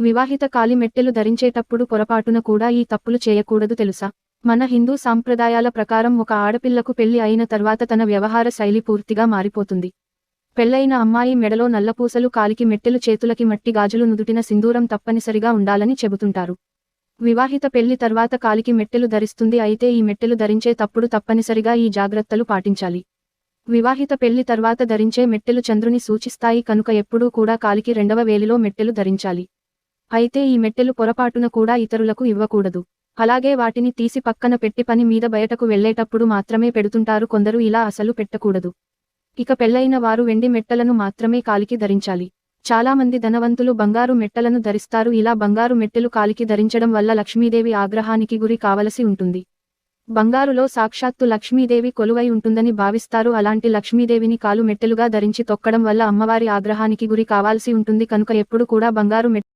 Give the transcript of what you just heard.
వివాహిత కాలి మెట్టెలు ధరించేటప్పుడు పొరపాటున కూడా ఈ తప్పులు చేయకూడదు తెలుసా? మన హిందూ సాంప్రదాయాల ప్రకారం ఒక ఆడపిల్లకు పెళ్ళి అయిన తర్వాత తన వ్యవహార శైలి పూర్తిగా మారిపోతుంది. పెళ్ళైన అమ్మాయి మెడలో నల్లపూసలు కాలికి మెట్టెలు చేతులకి మట్టి గాజులు నుదుటిన సింధూరం తప్పనిసరిగా ఉండాలని చెబుతుంటారు. వివాహిత పెళ్ళి తర్వాత కాలికి మెట్టెలు ధరిస్తుంది అయితే ఈ మెట్టెలు ధరించే తప్పుడు తప్పనిసరిగా ఈ జాగ్రత్తలు పాటించాలి. వివాహిత పెళ్ళి తర్వాత ధరించే మెట్టెలు చంద్రుని సూచిస్తాయి కనుక ఎప్పుడూ కూడా కాలికి రెండవ వేలిలో మెట్టెలు ధరించాలి. అయితే ఈ మెట్టెలు పొరపాటున కూడా ఇతరులకు ఇవ్వకూడదు. అలాగే వాటిని తీసి పక్కన పెట్టి పని మీద బయటకు వెళ్ళేటప్పుడు మాత్రమే పెడుతుంటారు. కొందరు ఇలా అసలు పెట్టకూడదు. ఇక పెళ్ళైన వారు వెండి మెట్టలను మాత్రమే కాలికి ధరించాలి. చాలా మంది ధనవంతులు బంగారు మెట్టలను ధరిస్తారు. ఇలా బంగారు మెట్టెలు కాలికి ధరించడం వల్ల లక్ష్మీదేవి ఆగ్రహానికి గురి కావలసి ఉంటుంది. బంగారులో సాక్షాత్తు లక్ష్మీదేవి కొలువై ఉంటుందని భావిస్తారు. అలాంటి లక్ష్మీదేవిని కాలు మెట్టెలుగా ధరించి తొక్కడం వల్ల అమ్మవారి ఆగ్రహానికి గురి కావాల్సి ఉంటుంది. కనుక ఎప్పుడు కూడా బంగారు మెట్